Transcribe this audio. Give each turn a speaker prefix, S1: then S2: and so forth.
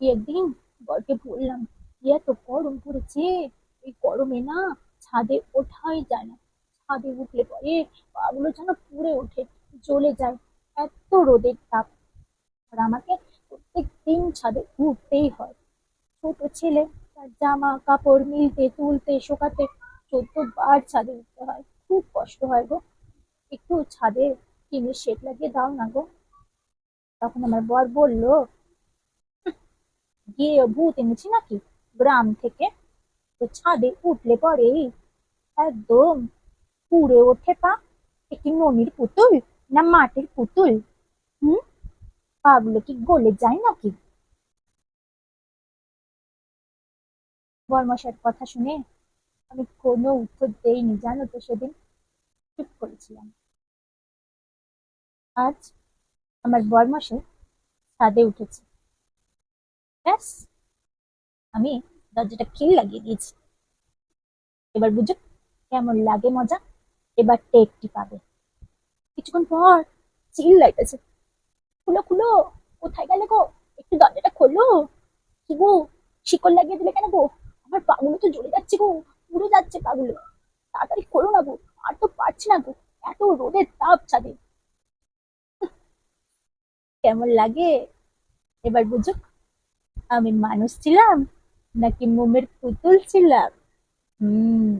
S1: একদিন বরকে বললাম, কি এত গরম পড়েছে? এই গরমে না ছাদে ওঠাই যায় না। ছাদে উঠলে পরে পাগুলো যেন পুড়ে ওঠে, জ্বলে যায় এত রোদের তাপ। আর আমাকে প্রত্যেক দিন ছাদে উঠতেই হয়। ছোট ছেলে, তার জামা কাপড় মিলতে, তুলতে, শোকাতে চোদ্দ বার ছাদে উঠতে হয়। খুব কষ্ট হয় গো। একটু ছাদে টিনের শেড লাগিয়ে দাও না গো। তখন আমার বর বলল গিয়ে ভূত এনেছি নাকি? গ্রাম থেকে তো ছাদে উঠলে পরেই একদম পুড়ে ওঠে পা। একটি কি মনির পুতুল না মাটির পুতুল? হুম? পাগুলো কি গলে যায় নাকি? বর্মশার কথা শুনে আমি কোনো উত্তর দেইনি, জানো তো সেদিন। চুপ করেছিলাম। আজ আমার বর্মশাই ছাদে উঠেছে। ব্যাস আমি দরজাটা খিল লাগিয়ে দিয়েছি। এবার বুঝো কেমন লাগে মজা? এবার টেকটি পাবে। কিছুক্ষণ পর চিল লাইটেছে খুলো খুলো, কোথায় গেলে গো? একটু দরজাটা খোলো। কি গো শিকল লাগিয়ে দিলে কেন গো? আমার পাগুলো তো জ্বলে যাচ্ছে গো, পুড়ে যাচ্ছে পাগুলো। তাড়াতাড়ি খোলো না গো, আর তো পারছি না গো, এত রোদের তাপ ছাদে। কেমন লাগে? এবার বুঝো আমি মানুষ ছিলাম নাকি মোমের পুতুল ছিলাম? হুম।